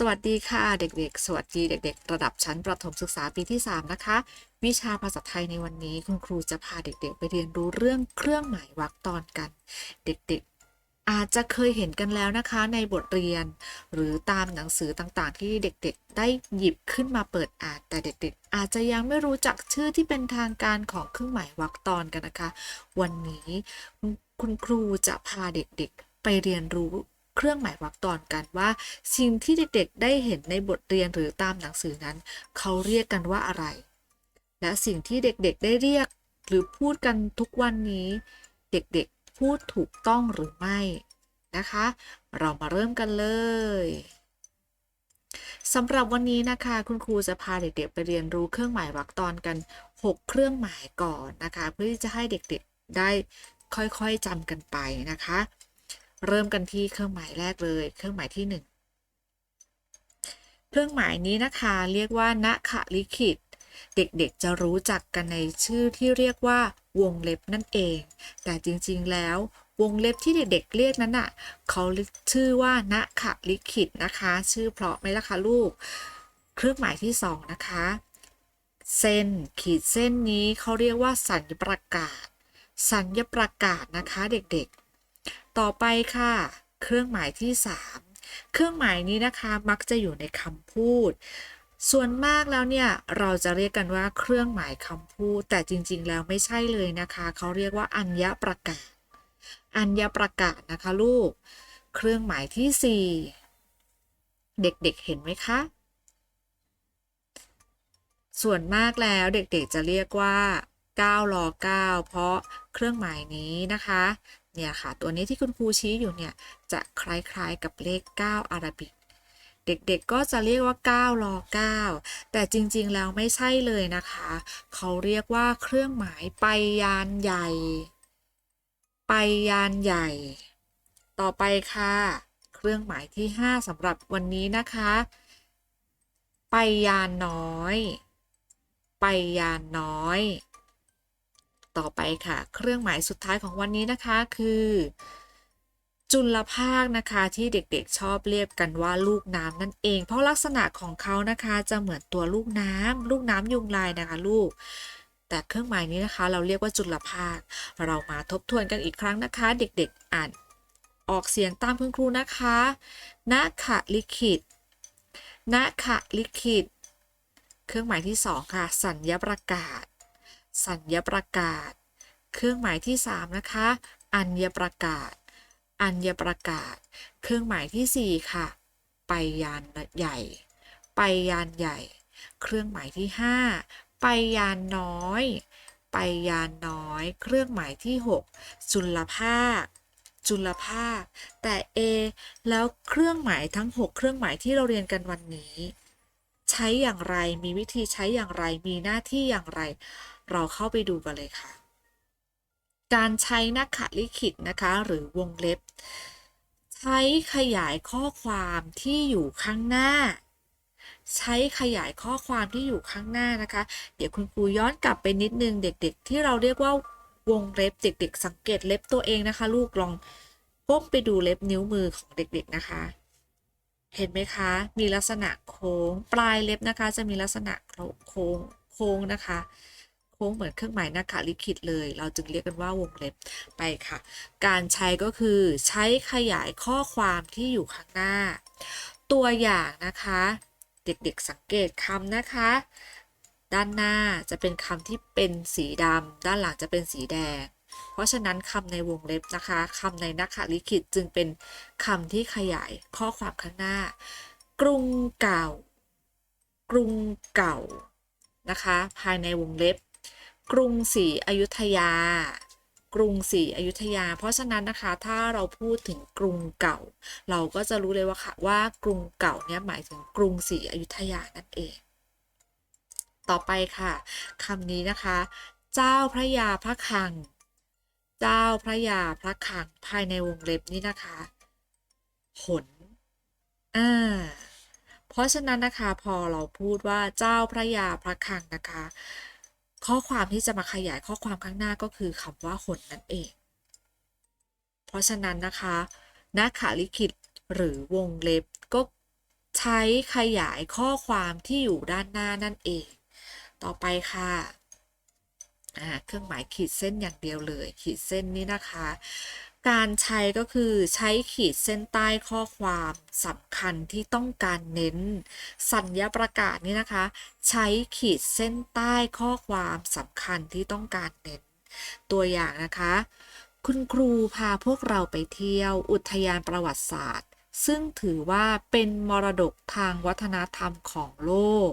สวัสดีค่ะเด็กๆ สวัสดีเด็ก ๆ ระดับชั้นประถมศึกษาปีที่ 3 นะคะ วิชาภาษาไทยในวันนี้คุณครูจะพาเด็กๆ ไปเรียนรู้เรื่องเครื่องหมายวรรคตอนกัน เด็กๆ อาจจะเคยเห็นกันแล้วนะคะในบทเรียน หรือตามหนังสือต่างๆ ที่เด็กๆ ได้หยิบขึ้นมาเปิดอ่าน แต่เด็กๆ อาจจะยังไม่รู้จักชื่อที่เป็นทางการของเครื่องหมายวรรคตอนกันนะคะ วันนี้คุณคุณครูจะพาเด็กๆ ไปเรียนรู้ เครื่องหมายวรรคตอนกันว่า สิ่งที่เด็กๆได้เห็นในบทเรียนหรือตามหนังสือนั้น เขาเรียกกันว่าอะไร และสิ่งที่เด็กๆได้เรียกหรือพูดกันทุกวันนี้ เด็กๆพูดถูกต้องหรือไม่นะคะ เรามาเริ่มกันเลยสำหรับวันนี้นะคะ คุณครูจะพาเด็กๆไปเรียนรู้เครื่องหมายวรรคตอนกัน 6 เครื่องหมายก่อนนะคะ เพื่อที่จะให้เด็กๆได้ค่อยๆจำกันไปนะคะ เริ่มกันที่เครื่องหมายแรกเลย เครื่องหมายที่ 1 เครื่องหมายนี้นะคะเรียกว่าณขลิขิต เด็กๆจะรู้จักกันในชื่อที่เรียกว่าวงเล็บนั่นเอง แต่จริงๆแล้ววงเล็บที่เด็กๆเรียกนั้นน่ะเขาชื่อว่าณขลิขิตนะคะ ชื่อเพราะไหมล่ะคะลูก เครื่องหมายที่ 2 นะคะ เส้นขีดเส้นนี้เขาเรียกว่าสัญญประกาศ สัญญประกาศนะคะเด็กๆ ต่อไปค่ะ เครื่องหมายที่ 3 เครื่องหมายนี้นะคะมักจะอยู่ในคำพูด ส่วนมากแล้วเนี่ยเราจะเรียกกันว่าเครื่องหมายคำพูด แต่จริงๆแล้วไม่ใช่เลยนะคะ เขาเรียกว่าอัญญประกาศ อัญญประกาศนะคะลูก เครื่องหมายที่ 4 เด็กๆเห็นไหมคะส่วนมากแล้วเด็กๆจะเรียกว่า9รอ9เพราะเครื่องหมายนี้นะคะ เนี่ยค่ะ ตัวนี้ที่คุณครูชี้อยู่เนี่ย จะคล้ายๆกับเลข 9 อาราบิก เด็กๆก็จะเรียกว่า9รอ9แต่จริงๆแล้วไม่ใช่เลยนะคะ เขาเรียกว่าเครื่องหมายไปยานใหญ่ ไปยานใหญ่ ต่อไปค่ะ เครื่องหมายที่ 5สำหรับวันนี้นะคะ ไปยานน้อย ไปยานน้อย ต่อไปค่ะ เครื่องหมายสุดท้ายของวันนี้นะคะคือ จุลภาคนะคะที่เด็กๆชอบเรียกกันว่าลูกน้ำนั่นเอง เพราะลักษณะของเขานะคะจะเหมือนตัวลูกน้ำลูกน้ำยุงลายนะคะลูกแต่เครื่องหมายนี้นะคะ เราเรียกว่าจุลภาค เรามาทบทวนกันอีกครั้งนะคะ เด็กๆอ่านออกเสียงตามคุณครูนะคะณขะลิขิตณขะลิขิต เครื่องหมายที่สองค่ะ สัญญประกาศ สัญญประกาศ เครื่องหมายที่สามนะคะ อัญญประกาศ อัญญประกาศ เครื่องหมายที่สี่ค่ะ ไปยานใหญ่ ไปยานใหญ่ เครื่องหมายที่ห้าไปยานน้อย ไปยานน้อย เครื่องหมายที่หกจุลภาคจุลภาค แต่ A แล้วเครื่องหมายทั้ง 6 เครื่องหมายที่เราเรียนกันวันนี้ ใช้อย่างไรมีวิธีใช้อย่างไรมีหน้าที่อย่างไร เราเข้าไปดูกันเลยค่ะ การใช้นักขลิขิตนะคะ หรือวงเล็บ ใช้ขยายข้อความที่อยู่ข้างหน้า ใช้ขยายข้อความที่อยู่ข้างหน้านะคะ เดี๋ยวคุณครูย้อนกลับไปนิดนึงเด็ก ๆ ที่เราเรียกว่าวงเล็บเด็กๆสังเกตเล็บตัวเองนะคะ ลูกลองก้มไปดูเล็บนิ้วมือของเด็กๆนะคะ เห็นไหมคะ มีลักษณะโค้ง ปลายเล็บนะคะ จะมีลักษณะโค้งโค้งนะคะ โค้งเหมือนเครื่องหมายนักขลิขิตเลย เราจึงเรียกกันว่าวงเล็บไปค่ะ การใช้ก็คือใช้ขยายข้อความที่อยู่ข้างหน้า ตัวอย่างนะคะ เด็กๆสังเกตคำนะคะ ด้านหน้าจะเป็นคำที่เป็นสีดำด้านหลังจะเป็นสีแดง เพราะฉะนั้นคำในวงเล็บนะคะคำในนักขลิขิตจึงเป็นคำที่ขยายข้อความข้างหน้า กรุงเก่า กรุงเก่านะคะ ภายในวงเล็บ กรุงศรีอยุธยา กรุงศรีอยุธยา เพราะฉะนั้นนะคะถ้าเราพูดถึงกรุงเก่า เราก็จะรู้เลยว่าค่ะว่ากรุงเก่าเนี่ยหมายถึงกรุงศรีอยุธยานั่นเอง ต่อไปค่ะคำนี้นะคะ เจ้าพระยาพระคัง เจ้าพระยาพระคังภายในวงเล็บนี้นะคะหนอ่าเพราะฉะนั้นนะคะพอเราพูดว่าเจ้าพระยาพระคังนะคะ ข้อความที่จะมาขยายข้อความข้างหน้าก็คือคำว่าหนนั่นเอง เพราะฉะนั้นนะคะนักขาลิขิตหรือวงเล็บก็ใช้ช้ขยายข้อความที่อยู่ด้านหน้านั่นเอง ต่อไปค่ะอ่าเครื่องหมายขีดเส้นอย่างเดียวเลย ขีดเส้นนี้นะคะ การใช้ก็คือใช้ขีดเส้นใต้ข้อความสำคัญที่ต้องการเน้น สัญญาประกาศนี่นะคะ ใช้ขีดเส้นใต้ข้อความสำคัญที่ต้องการเน้น ตัวอย่างนะคะ คุณครูพาพวกเราไปเที่ยวอุทยานประวัติศาสตร์ ซึ่งถือว่าเป็นมรดกทางวัฒนธรรมของโลก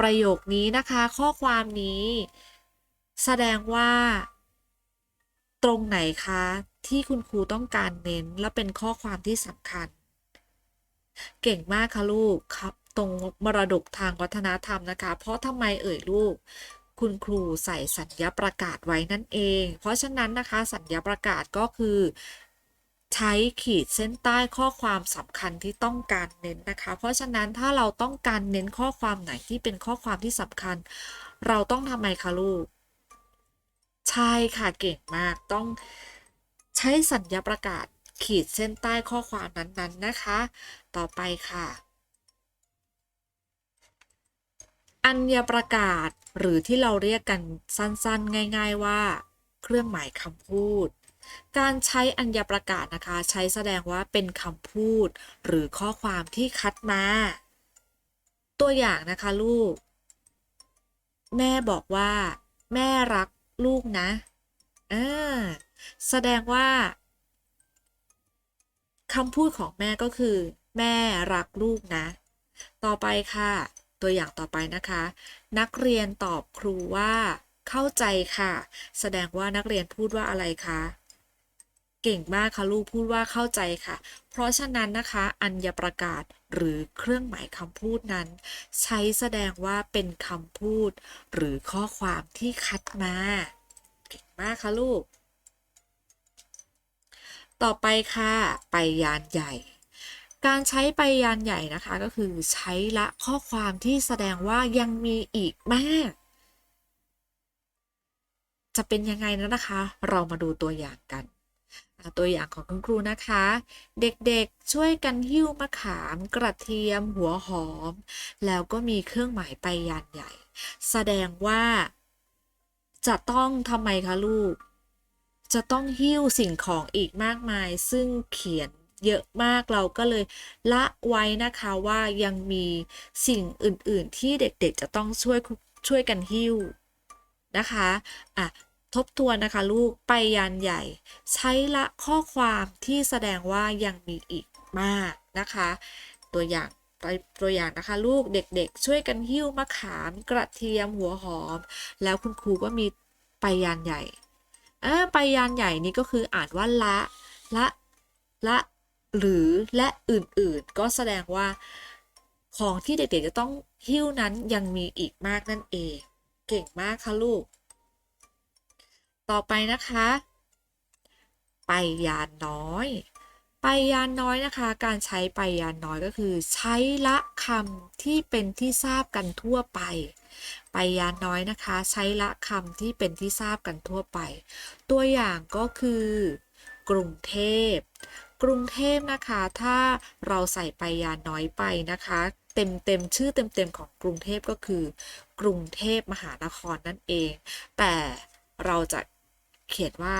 ประโยคนี้นะคะข้อความนี้ แสดงว่า ตรงไหนคะที่คุณครูต้องการเน้นและเป็นข้อความที่สำคัญ เก่งมากค่ะลูกครับตรงมรดกทางวัฒนธรรมนะคะ เพราะทำไมเอ่ยลูก คุณครูใส่สัญญาประกาศไว้นั่นเอง เพราะฉะนั้นนะคะ สัญญาประกาศก็คือ ใช้ขีดเส้นใต้ข้อความสำคัญที่ต้องการเน้นนะคะ เพราะฉะนั้นถ้าเราต้องการเน้นข้อความไหนที่เป็นข้อความที่สำคัญ เราต้องทำไมคะลูก ใช่ค่ะเก่งมากต้องใช้สัญญาประกาศขีดเส้นใต้ข้อความนั้นๆนะคะ ต่อไปค่ะ อัญญาประกาศหรือที่เราเรียกกันสั้นๆ ง่าย ๆว่า เครื่องหมายคำพูด การใช้อัญญาประกาศนะคะ ใช้แสดงว่าเป็นคำพูด หรือข้อความที่คัดมา ตัวอย่างนะคะลูก แม่บอกว่า แม่รัก ลูกนะเออแสดงว่าคำพูดของแม่ก็คือ แม่รักลูกนะ ต่อไปค่ะ ตัวอย่างต่อไปนะคะ นักเรียนตอบครูว่า เข้าใจค่ะ แสดงว่านักเรียนพูดว่าอะไรคะ เก่งมากค่ะลูกพูดว่าเข้าใจค่ะ เพราะฉะนั้นนะคะ อัญญประกาศหรือเครื่องหมายคำพูดนั้น ใช้แสดงว่าเป็นคำพูด หรือข้อความที่คัดมา เก่งมากค่ะลูก ต่อไปค่ะ ไปยานใหญ่ การใช้ไปยานใหญ่นะคะก็คือใช้ละข้อความที่แสดงว่ายังมีอีกมากจะเป็นยังไงนะนะคะ เรามาดูตัวอย่างกัน ตัวอย่างของคุณครูนะคะ เด็กๆช่วยกันหิ้วมะขาม กระเทียม หัวหอม แล้วก็มีเครื่องหมายไปยานใหญ่ แสดงว่า จะต้องทำไมคะลูก จะต้องหิ้วสิ่งของอีกมากมาย ซึ่งเขียนเยอะมากเราก็เลยละไว้นะคะว่ายังมีสิ่งอื่นๆที่เด็กๆจะต้องช่วยช่วยกันหิ้วนะคะ อะ ทบทวนนะคะลูกไปยานใหญ่ ใช้ละข้อความที่แสดงว่ายังมีอีกมากนะคะ ตัวอย่างไปตัวอย่างนะคะลูกเด็กๆ ช่วยกันหิ้วมะขามกระเทียมหัวหอม แล้วคุณครูก็มีไปยานใหญ่เออไปยานใหญ่นี่ก็คืออ่านว่าละละละหรือและอื่นๆ ก็แสดงว่าของที่เด็กๆจะต้องหิ้วนั้นยังมีอีกมากนั่นเอง เก่งมากค่ะลูก ต่อไปนะคะ ไปยานน้อย ไปยานน้อยนะคะ การใช้ไปยานน้อยก็คือ ใช้ละคำที่เป็นที่ทราบกันทั่วไป ไปยานน้อยนะคะ ใช้ละคำที่เป็นที่ทราบกันทั่วไป ตัวอย่างก็คือกรุงเทพ กรุงเทพนะคะ ถ้าเราใส่ไปยานน้อยไปนะคะ เต็มเต็มชื่อเต็มเต็มของกรุงเทพก็คือ กรุงเทพมหานครนั่นเอง แต่เราจะ เขียนว่า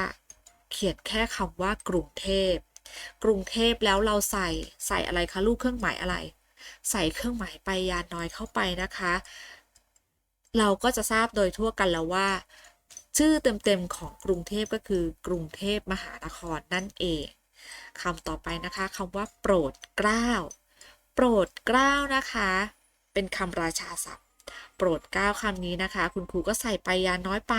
เขียนแค่คำว่ากรุงเทพ กรุงเทพแล้วเราใส่ใส่อะไรคะลูกเครื่องหมายอะไร ใส่เครื่องหมายไปยานน้อยเข้าไปนะคะ เราก็จะทราบโดยทั่วกันแล้วว่า ชื่อเต็มๆของกรุงเทพก็คือกรุงเทพมหานครนั่นเองคำต่อไปนะคะคำว่า โปรดเกล้า โปรดเกล้านะคะ เป็นคำราชาศัพท์ โปรดเก้าคำนี้นะคะ คุณครูก็ใส่ไปยานน้อยไป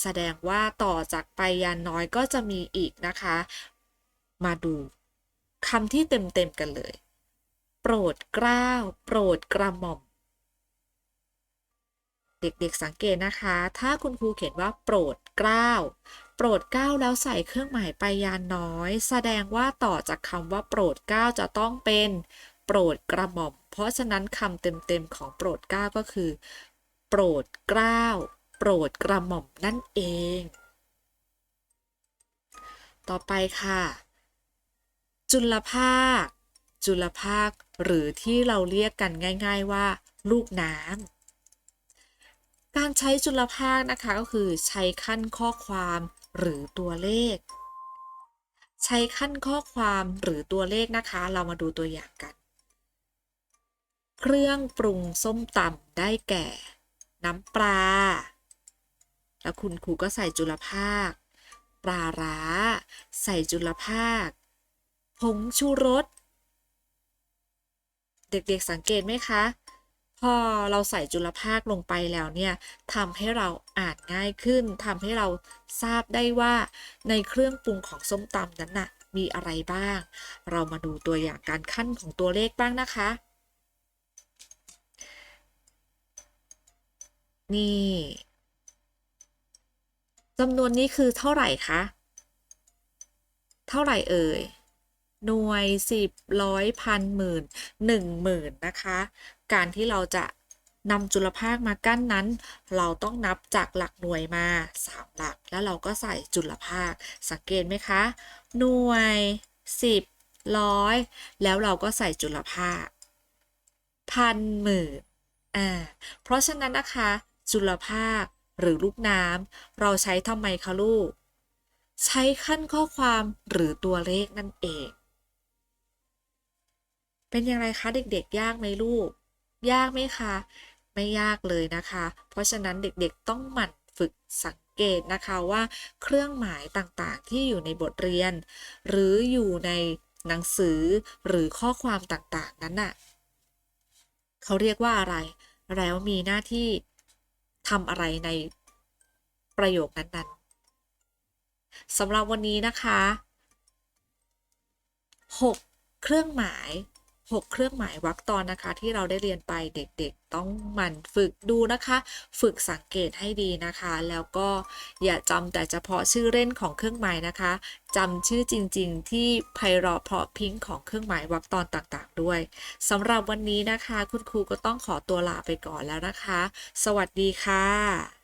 แสดงว่าต่อจากไปยานน้อยก็จะมีอีกนะคะ มาดูคำที่เต็มๆกันเลย โปรดเกล้าโปรดกระหม่อม เด็กๆสังเกตนะคะ ถ้าคุณครูเขียนว่าโปรดเกล้าโปรดเก้าแล้วใส่เครื่องหมายไปยานน้อย แสดงว่าต่อจากคำว่าโปรดเก้าจะต้องเป็น โปรดกระหม่อม เพราะฉะนั้นคำเต็มๆของโปรดเกล้าก็คือ โปรดเกล้า โปรดกระหม่อมนั่นเอง ต่อไปค่ะ จุลภาค จุลภาค หรือที่เราเรียกกันง่าย ๆว่า ลูกน้ำ การใช้จุลภาคนะคะก็คือใช้ขั้นข้อความหรือตัวเลข ใช้ขั้นข้อความหรือตัวเลขนะคะ เรามาดูตัวอย่างกัน เครื่องปรุงส้มตำได้แก่ น้ำปลา แล้วคุณครูก็ใส่จุลภาค ปลาร้า ใส่จุลภาค ผงชูรส เด็กๆสังเกตไหมคะ พอเราใส่จุลภาคลงไปแล้วเนี่ยทำให้เราอ่านง่ายขึ้นทำให้เราทราบได้ว่าในเครื่องปรุงของส้มตำนั้นน่ะมีอะไรบ้าง เรามาดูตัวอย่างการขั้นของตัวเลขบ้างนะคะ นี่จำนวนนี้คือเท่าไหร่คะ เท่าไหร่เอ่ย หน่วยสิบร้อยพันหมื่นหนึ่งหมื่นนะคะ การที่เราจะนำจุลภาคมากั้นนั้น เราต้องนับจากหลักหน่วยมาสามหลัก แล้วเราก็ใส่จุลภาค สังเกตไหมคะ หน่วยสิบร้อยแล้วเราก็ใส่จุลภาคพันหมื่นอ่าเพราะฉะนั้นนะคะ จุลภาค หรือลูกน้ำเราใช้ทำไมคะลูก ใช้ขั้นข้อความหรือตัวเลขนั่นเอง เป็นอย่างไรคะเด็กๆ ยากไหมลูก ยากไหมคะ ไม่ยากเลยนะคะ เพราะฉะนั้นเด็กๆต้องหมั่นฝึกสังเกตนะคะว่าเครื่องหมายต่างๆ ที่อยู่ในบทเรียน หรืออยู่ในหนังสือหรือข้อความต่างๆ นั้นน่ะเขาเรียกว่าอะไร แล้วมีหน้าที่ ทำอะไรในประโยคนั้นๆสำหรับวันนี้นะคะ 6 เครื่องหมาย 6 เครื่องหมายวรรคตอนนะคะ ที่เราได้เรียนไปเด็กๆ ต้องหมั่นฝึกดูนะคะ ฝึกสังเกตให้ดีนะคะ แล้วก็อย่าจำแต่เฉพาะชื่อเล่นของเครื่องหมายนะคะจำชื่อจริงๆ ที่ไพเราะเพราะพิ้งของเครื่องหมายวรรคตอนต่างๆ ด้วยสำหรับวันนี้นะคะ คุณครูก็ต้องขอตัวลาไปก่อนแล้วนะคะ สวัสดีค่ะ